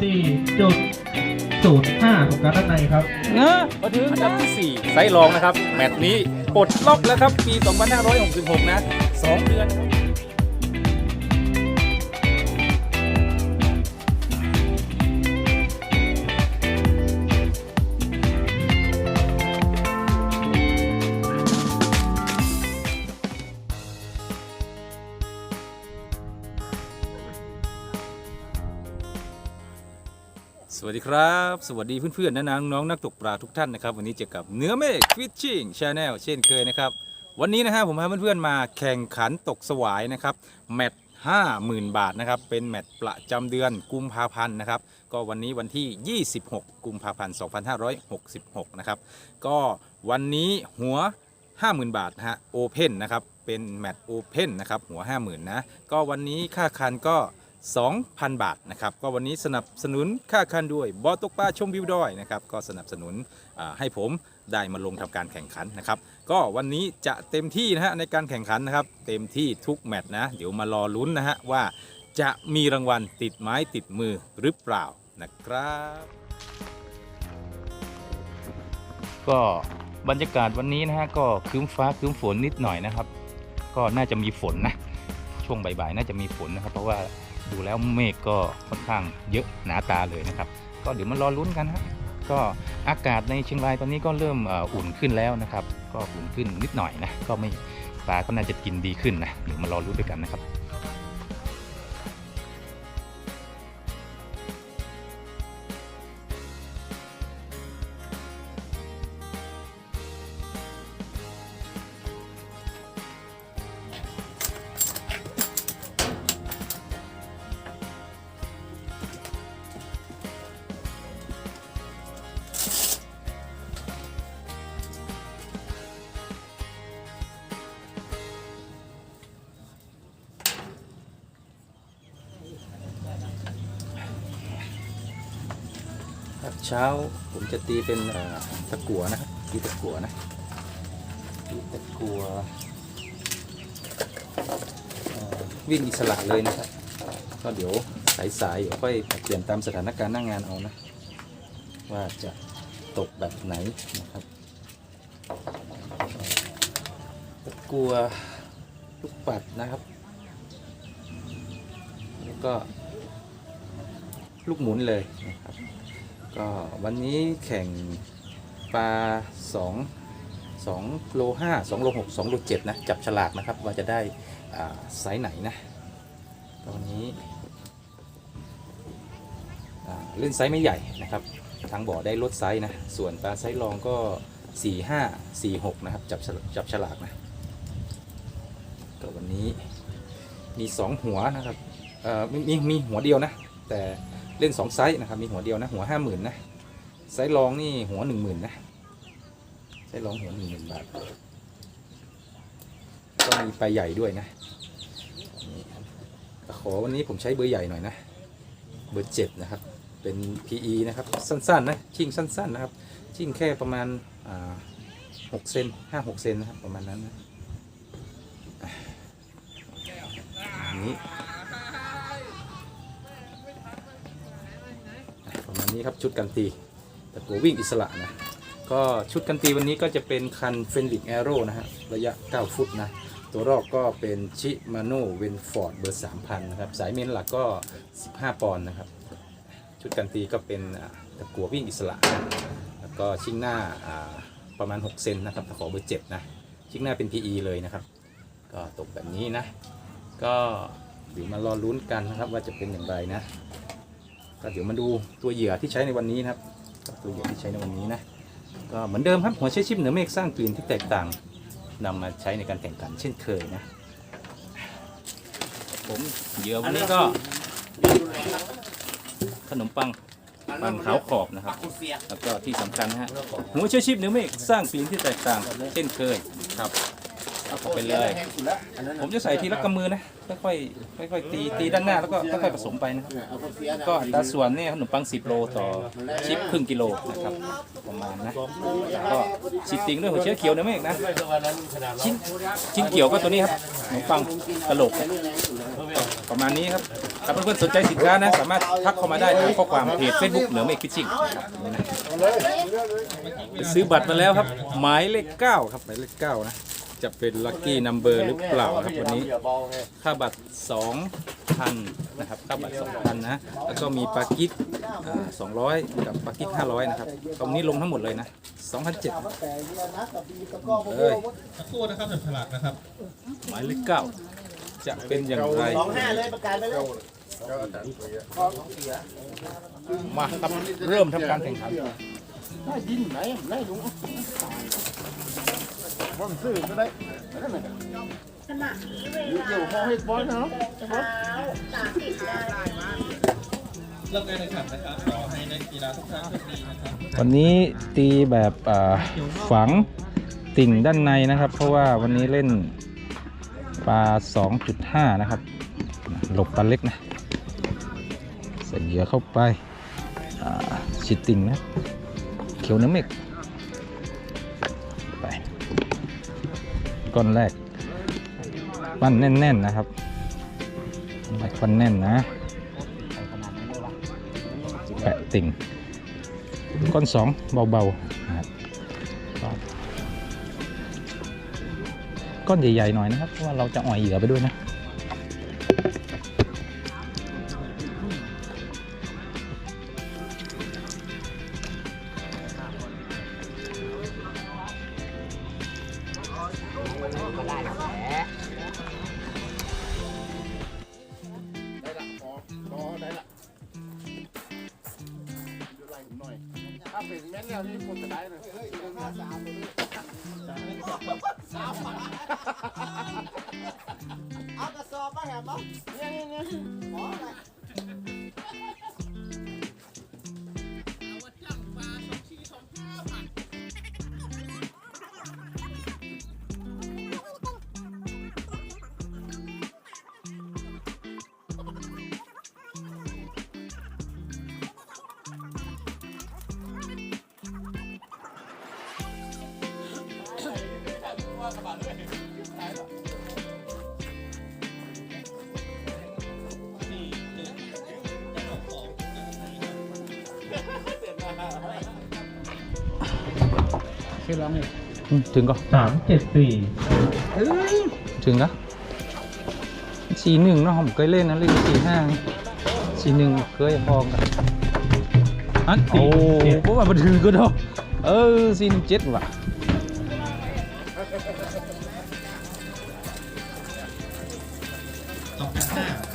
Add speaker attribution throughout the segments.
Speaker 1: สี่จุดศูนย์ห้าของการด้านในครับ
Speaker 2: นะมาถึงอันดับที่ 4 ไซส์รองนะครับ แมตช์นี้ปลดล็อกแล้วครับ ปี 2566 นะ 2 เดือน สวัสดีครับ สวัสดีเพื่อนๆนะน้องๆนักตกปลาทุกท่านนะครับ วันนี้เจอกับเนื้อเมฆฟิชชิ่งชาแนลเช่นเคยนะครับ วันนี้นะฮะผมพาเพื่อนๆมาแข่งขันตกสวายนะครับ แมตช์50,000บาทนะครับ เป็นแมตช์ประจำเดือนกุมภาพันธ์นะครับ ก็วันนี้วันที่ 26 กุมภาพันธ์ 2566 นะครับ ก็วันนี้หัว 50,000 บาทนะฮะโอเพนนะครับ เป็นแมตช์โอเพนนะครับหัว 50,000นะก็วันนี้ค่าคันก็ 2,000 บาทนะครับก็วันนี้สนับสนุนค่าคันด้วยบอตกปลาชมวิวดอยนะครับก็สนับสนุนให้ผมได้มาลงทำการแข่งขันนะครับก็วันนี้จะเต็มที่นะฮะในการแข่งขันนะครับเต็มที่ทุกแมตช์นะเดี๋ยวมารอลุ้นนะฮะว่าจะมีรางวัลติดไม้ติดมือหรือเปล่านะครับ ก็บรรยากาศวันนี้นะฮะก็ครึ้มฟ้าครึ้มฝนนิดหน่อยนะครับ ก็น่าจะมีฝนนะช่วงบ่ายๆน่าจะมีฝนนะครับ เพราะว่า ดูแล้วเมฆก็ค่อนข้างเยอะหนาตาเลยนะครับ ก็เดี๋ยวมารอลุ้นกันฮะก็อากาศในเชียงรายตอนนี้ก็เริ่มอุ่นขึ้นแล้วนะครับ ก็อุ่นขึ้นนิดหน่อยนะก็ไม่ปลาก็น่าจะกินดีขึ้นนะเดี๋ยวมารอลุ้นด้วยกันนะครับ เช้าผมจะตีเป็นตะกั่วนะครับตีตะกั่วนะตีตะกั่ววิ่งอิสระเลยนะครับก็เดี๋ยวสายๆเดี๋ยวค่อยเปลี่ยนตามสถานการณ์หน้างงานเอานะ ว่าจะตกแบบไหนนะครับตะกั่วลูกปัดนะครับ แล้วก็ลูกหมุนเลยนะครับ ก็วันนี้แข่งปลา2 2โล5 2โล6 2โล7นะ จับฉลากนะครับ ว่าจะได้ไซส์ไหนนะ ตอนนี้เล่นไซส์ไม่ใหญ่นะครับ ทางบ่อได้ลดไซส์นะ ส่วนปลาไซส์รองก็4 5 4 6นะครับ จับจับฉลากนะก็วันนี้มี2หัวนะครับมีมีหัวเดียวนะ แต่ เล่น 2 ไซส์นะครับ มีหัวเดียวนะ หัว 50,000นะ ไซส์รองนี่หัว 10,000นะ ไซส์รองหัว 10,000 บาท ก็มีปลาใหญ่ด้วยนะ ขอวันนี้ผมใช้เบอร์ใหญ่หน่อยนะ เบอร์เจ็ดนะครับ เป็น PE นะครับ สั้นๆนะ ชิ่งสั้น ๆ นะครับ ชิ่งแค่ประมาณอ่า6เซน5 6เซนนะครับ ประมาณนั้นนะอะอัน นี้ประมาณนี้ครับชุดกันตีแตะกัววิ่งอิสระนะก็ชุดกันตีวันนี้ก็จะเป็นคันเฟนลิกแอโร่นะฮะระยะ 9 ฟุตนะ ตัวรอกก็เป็นชิมาโนเวนฟอร์ดเบอร์ 3,000 นะครับ สายเมนหลักก็ 15 ปอนด์นะครับ ชุดกันตีก็เป็นตะกัววิ่งอิสระนะแล้วก็ชิ่งหน้าประมาณ 6 เซนนะครับตะขอเบอร์ 7 นะ ชิ่งหน้าเป็น PE เลยนะครับ ก็ตกแบบนี้นะ ก็เดี๋ยวมารอลุ้นกันนะครับว่าจะเป็นอย่างไรนะ ก็เดี๋ยวมาดูตัวเหยื่อที่ใช้ในวันนี้นะครับก็ตัวเหยื่อที่ใช้ในวันนี้นะก็เหมือนเดิมครับหัวใช้ชิปเหนือเมฆสร้างกลิ่นที่แตกต่างนำมาใช้ในการแข่งขันเช่นเคยนะผมเหยื่อวันนี้ก็ขนมปังปังขาวขอบนะครับ แล้วก็ที่สำคัญนะฮะหัวใช้ชิปเหนือเมฆสร้างกลิ่นที่แตกต่างเช่นเคยครับเอา ไปเลย ผมจะใส่ทีละกำมือนะค่อยๆค่อยๆตีตีด้านหน้าแล้วก็ค่อยๆผสมไปนะครับก็อัตราส่วนเนี่ยขนมปัง 10 โลต่อชิปครึ่งกิโลนะครับประมาณนะแล้วก็ชิดติงด้วยหัวเชื้อเขียวนะเมฆนะชิ้นชิ้นเขียวก็ตัวนี้ครับขนมปังกะโหลกประมาณนี้ครับถ้าเพื่อนๆสนใจสินค้านะ สามารถทักเข้ามาได้ทางข้อความเพจเฟซบุ๊กเหนือเมฆฟิชชิ่งนี่นะไปซื้อบัตรมาแล้วครับ หมายเลขเก้าครับหมายเลขเก้านะ จะเป็นลัคกี้นัมเบอร์หรือเปล่าครับวันนี้ ค่าบัตร 2,000 นะครับ ค่าบัตร 2,000 นะ แล้วก็มีปากิทอ่า200 กับปากิท500 นะครับ ตรงนี้ลงทั้งหมดเลยนะ2,700เลย
Speaker 1: สักครู่นะครับจับฉลากนะครับ
Speaker 2: หมายเลขเก้าจะเป็นอย่างไร
Speaker 3: สองห้าเลยประกาศไปเลย
Speaker 2: มาครับเริ่มทำการแข่งขัน
Speaker 3: ได้ดินไหนไหนลุง ว่างซื้อก็ได้นั่นแหละเดี๋ยวพอให้บอลเนาะ
Speaker 1: เริ่มการแข่งขันนะครับขอให้นักกีฬาทุกท่านโชคดีนะครับ
Speaker 2: วันนี้ตีแบบอ่าฝังติ่งด้านในนะครับ เพราะว่าวันนี้เล่นปลา 2.5 นะครับ หลบปลาเล็กนะ ใส่เหยื่อเข้าไปอ่าชิดติ่งนะ เขียวน้ำเมก ต้นแรกปั้นแน่นๆนะครับไปปั้นแน่นนะแปะติ่งก้อนสองเบาๆนะครับก็ก้อนใหญ่ๆหน่อยนะครับเพราะว่าเราจะอ่อยเหยื่อไปด้วยนะ
Speaker 3: สาวเอากระสอบมาแหมมั้งเนี่ยเนี่ยเนี่ยหมออะไร
Speaker 2: อืมถึงก็
Speaker 1: สามเจ็ดสี่
Speaker 2: ถึงก็สี่หนึ่งเนาะผมเคยเล่นนะเล่นสี่ห้าสี่หนึ่งเคยพองกันอันโอ้เพราะว่ามันถือก็เนาะเออสี่หนึ่งเจ็ดว่ะ
Speaker 1: สอ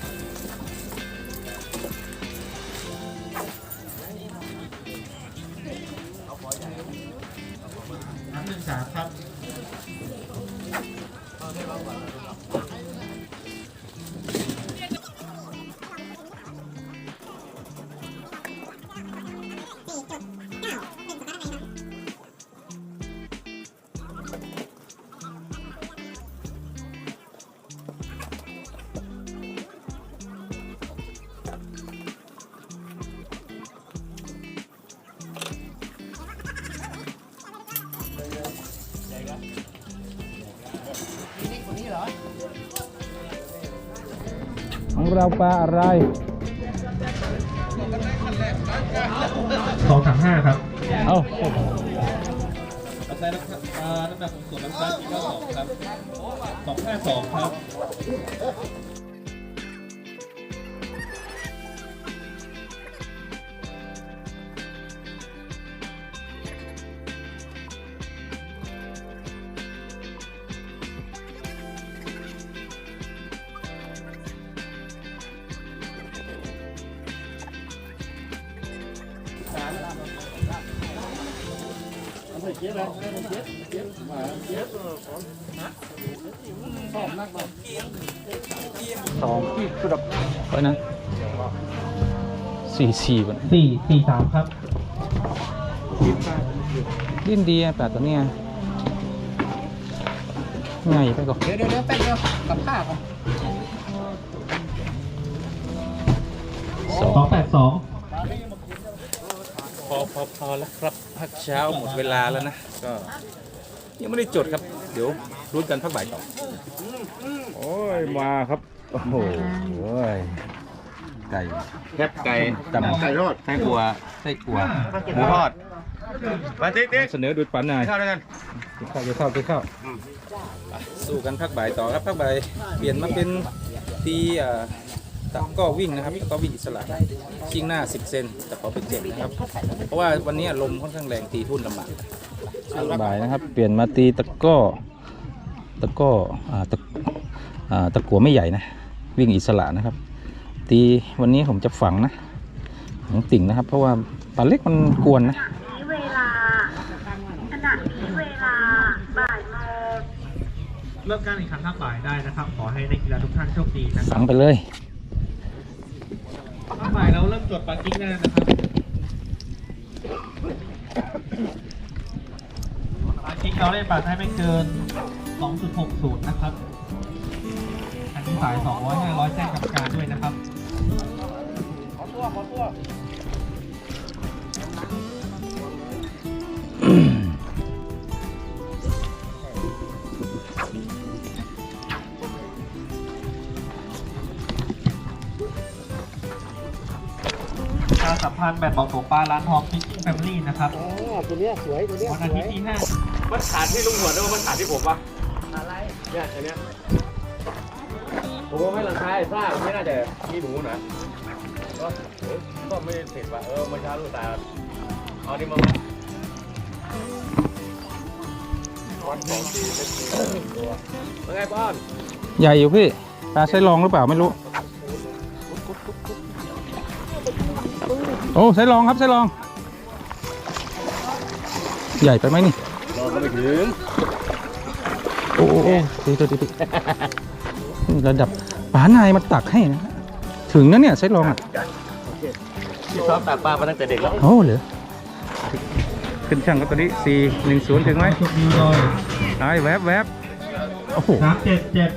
Speaker 2: เราปลาอะไร
Speaker 1: สองสามห้าครับ
Speaker 2: เอ้า
Speaker 1: เอาไซส์น้ำหนักอ่าน้ำหนักของส่วนน้ำตาลกี่เก้าสองครับสองห้าสองครับ
Speaker 3: เอาไปเก็บเลยเอาไปเก็บเก็บมาเก็บเอบนักบ่
Speaker 2: สองที่สุดไปนะสี่สี่วัน
Speaker 1: สี่สี่สามครับ
Speaker 2: ดิ้นดีอะแปดตัวเนี้ยง่ายไปก่อน
Speaker 4: เดี๋ยวเดี๋ยวเดี๋ยวแป๊บเดียวกับข้าก่อน
Speaker 2: สอง
Speaker 1: แปดสอง
Speaker 2: พอพอพอแล้วครับพักเช้าหมดเวลาแล้วนะก็ยังไม่ได้จดครับ เดี๋ยวรุ้นกันพักบ่ายต่อโอ้ยมาครับ โอ้โหไก่แคบไก่ตำ
Speaker 3: ไก่ทอด
Speaker 2: ไส้กัวไส้กัวหมูทอด
Speaker 3: มาติ๊กติ๊ก
Speaker 2: เสนอดูดปันหน่อย
Speaker 3: ข้าวด้วยกัน
Speaker 2: กินข้าวกินข้าวกินข้าวไปสู้กันพักบ่ายต่อครับพักบ่ายเปลี่ยนมาเป็นตีอ่า ตะกร้อวิ่งนะครับตะกร้อวิ่งอิสระชิงหน้า 10 เซนแต่ขอเป็นเจ็ดนะครับ เพราะว่าวันนี้ลมค่อนข้างแรงตีทุ่นลำบากช่วงบ่ายนะครับ เปลี่ยนมาตีตะกร้อตะกร้ออ่าตะอ่าตะกัวไม่ใหญ่นะ วิ่งอิสระนะครับ ตีวันนี้ผมจะฝังนะฝังติ่งนะครับ เพราะว่าปลาเล็กมันกวนนะ
Speaker 5: นี้เวลาขณะนี้เวลาบ่ายโมง
Speaker 1: เริ่มการแข่งขันภาคบ่ายได้นะครับ ขอให้นักกีฬาทุกท่านโชคดีนะค
Speaker 2: ฝั
Speaker 1: รับ
Speaker 2: งไปเลย
Speaker 1: ภาค วจดปากิ้งได้แล้วนะครับปากิ้งเราเล่นปาร์ได้ไม่เกิน 2.60 นะครับ อันนี้สาย 200 500แจ้งกรรมการด้วยนะครับ ขอตัวขอตัว พันธ์แบบบอกตกปลาร้านทองฟิชชิ่งแฟมิลี่นะครับ
Speaker 4: อ๋อตัวเนี้ยสวยตัวเนี้ย
Speaker 1: วัน
Speaker 4: ส
Speaker 1: อา
Speaker 4: วย
Speaker 1: ทิตย์ที่ห้า
Speaker 3: มันขาดที่ลุงหัวด้วยมันขาดที่ผมปะ
Speaker 4: อะไร
Speaker 3: เนี่ยอันเนี้ยผมว่าไม่หลังคาไอ้ซ่าไม่น่าจะมีหนูนะก็เออก็ไม่ได้เสร็จว่ะเออเมื่อเช้าลูกตาเอาดิมาวันสองสี่เป็นสี่ตัวเป็นไงป้อน
Speaker 2: ใหญ่อยู่พี่ปลาใช้ลองหรือเปล่าไม่รู้ โอ้ใช้ลองครับใช้ลอง ใหญ่ไปไหมนี่
Speaker 3: รอก็ไม่ถึง
Speaker 2: โอ้โอ้โอ้ดีตัวดีดีนี่ระดับป๋านายมาตักให้นะ ถึงนะเนี่ยใช้ลองอะ
Speaker 3: ที่ชอบตากปลามาตั้งแต่เด็กแล้ว
Speaker 2: โอ้เหรอขึ้นช่างก็ตัวนี้สี่หนึ่งศูนย์ถึงไหม
Speaker 1: จุดนิวเลย
Speaker 2: ไอ้แวบแวบโอ้โห
Speaker 1: สามเจ็ดเจ็ด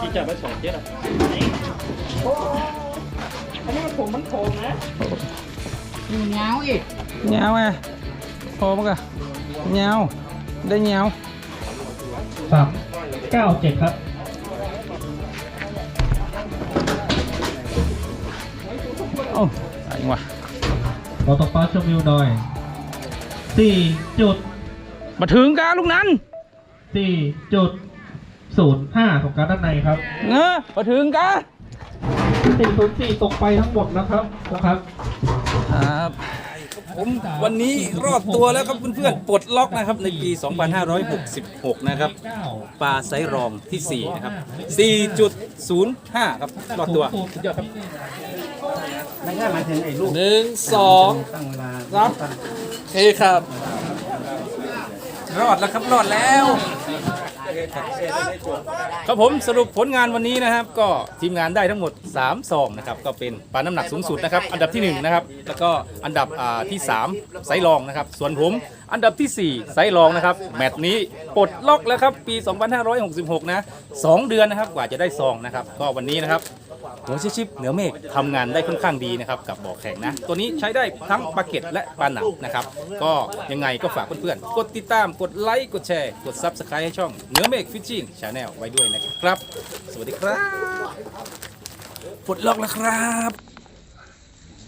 Speaker 3: ที่จับไปสองเจ็ดอะ
Speaker 4: อันนี้มันผมมันโคงนะมีเงาอีก
Speaker 2: เงาไงพอมั้งกะเงาได้เงา
Speaker 1: สามเก้าเจ็ดครับ
Speaker 2: โอ้ตายว่ะ
Speaker 1: ขอตกปลาชมวิวหน่อยสี่จุด
Speaker 2: มาถึงกันลูกนั้น
Speaker 1: สี่จุด ศูนย์ห้าของการด้านในครับ
Speaker 2: เงอะมาถึงกัน
Speaker 1: สี่ศูนย์สี่ตกไปทั้งหมดนะครับนะครับ
Speaker 2: ครับ ผมวันนี้รอดตัวแล้วครับเพื่อนๆปลดล็อกนะครับในปี 2566 นะครับ
Speaker 1: เก้า
Speaker 2: ปลาไซส์รองที่ 4 นะครับ 4.05 ครับรอดตัวสุดยอดครับ
Speaker 4: ไม่ใช่หมายถึงไอ้ลูก
Speaker 2: หนึ่งสอง
Speaker 4: ตั้งเวลา
Speaker 2: รับเฮ้ครับ รอดแล้วครับรอดแล้ว ครับผมสรุปผลงานวันนี้นะครับ ก็ทีมงานได้ทั้งหมด3ซองนะครับก็เป็นปลาน้ำหนักสูงสุดนะครับอันดับที่ 1 นะครับ แล้วก็อันดับอ่าที่ 3 ไซรองนะครับ ส่วนผมอันดับทีสี่4 ไซรองนะครับ แมตช์นี้ปลดล็อกแล้วครับปี 2566 นะ 2 เดือนนะครับกว่าจะได้ซองนะครับ ก็วันนี้นะครับ หัวชิชิปเหนือเมฆทำงานได้ค่อนข้างดีนะครับกับบ่อแข่งนะ ตัวนี้ใช้ได้ทั้งปลาเก็ตและปลาหนังนะครับ ก็ยังไงก็ฝากเพื่อนๆกดติดตามกดไลค์กดแชร์กดซับสไครต์ให้ช่องเหนือเมฆฟิชชิ่งชาแนลไว้ด้วยนะครับ สวัสดีครับปลดล็อกแล้วครับ